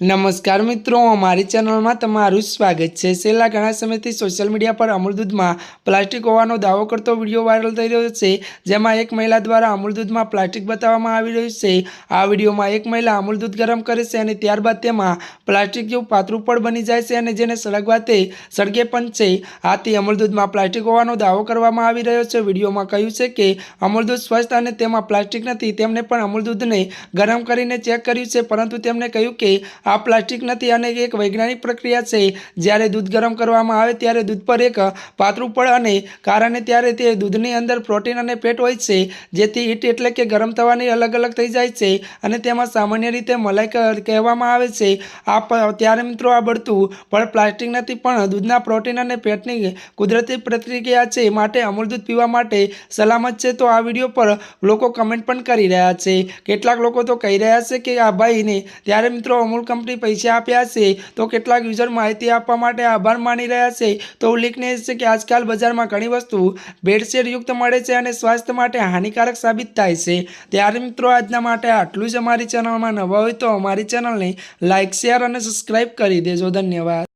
નમસ્કાર મિત્રો, અમારી ચેનલમાં તમારું સ્વાગત છે. છેલ્લા ઘણા સમયથી સોશિયલ મીડિયા પર અમૂલ દૂધમાં પ્લાસ્ટિક હોવાનો દાવો કરતો વીડિયો વાયરલ થઈ રહ્યો છે, જેમાં એક મહિલા દ્વારા અમૂલ દૂધમાં પ્લાસ્ટિક બતાવવામાં આવી રહ્યું છે. આ વિડીયોમાં એક મહિલા અમૂલ દૂધ ગરમ કરે છે અને ત્યારબાદ તેમાં પ્લાસ્ટિક જેવું પાતળું પણ બની જાય છે અને જેને સળગવા તે સળગે પણ છે. આથી અમૂલ દૂધમાં પ્લાસ્ટિક હોવાનો દાવો કરવામાં આવી રહ્યો છે. વિડીયોમાં કહ્યું છે કે અમૂલ દૂધ સ્વસ્થ અને તેમાં પ્લાસ્ટિક નથી, તેમણે પણ અમૂલ દૂધને ગરમ કરીને ચેક કર્યું છે, પરંતુ તેમણે કહ્યું કે આ પ્લાસ્ટિક નથી અને એક વૈજ્ઞાનિક પ્રક્રિયા છે. જ્યારે દૂધ ગરમ કરવામાં આવે ત્યારે દૂધ પર એક પાતળું પડ અને કારણે ત્યારે તે દૂધની અંદર પ્રોટીન અને ફેટ હોય છે, જેથી હીટ એટલે કે ગરમ થવાની અલગ અલગ થઈ જાય છે અને તેમાં સામાન્ય રીતે મલાઈ કહેવામાં આવે છે. આ ત્યારે મિત્રો આ બળતું પણ પ્લાસ્ટિક નથી, પણ દૂધના પ્રોટીન અને ફેટની કુદરતી પ્રતિક્રિયા છે. માટે અમૂલ દૂધ પીવા માટે સલામત છે તો આ વીડિયો પર લોકો કમેન્ટ પણ કરી રહ્યા છે. કેટલાક લોકો તો કહી રહ્યા છે કે, આ ભાઈને. ત્યારે મિત્રો અમૂલ કંપની પૈસા આપ્યા છે, તો કેટલાક યુઝર માહિતી આપવા માટે આભાર માની રહ્યા છે. તો ઉલ્લેખનીય છે કે આજકાલ બજારમાં ઘણી વસ્તુ ભેળસેળયુક્ત મળે છે અને સ્વાસ્થ્ય માટે હાનિકારક સાબિત થાય છે. ત્યારે મિત્રો, આજના માટે આટલું જ અમારી ચેનલમાં નવા હોય તો અમારી ચેનલને લાઇક શેર અને સબસ્ક્રાઈબ કરી દેજો. ધન્યવાદ.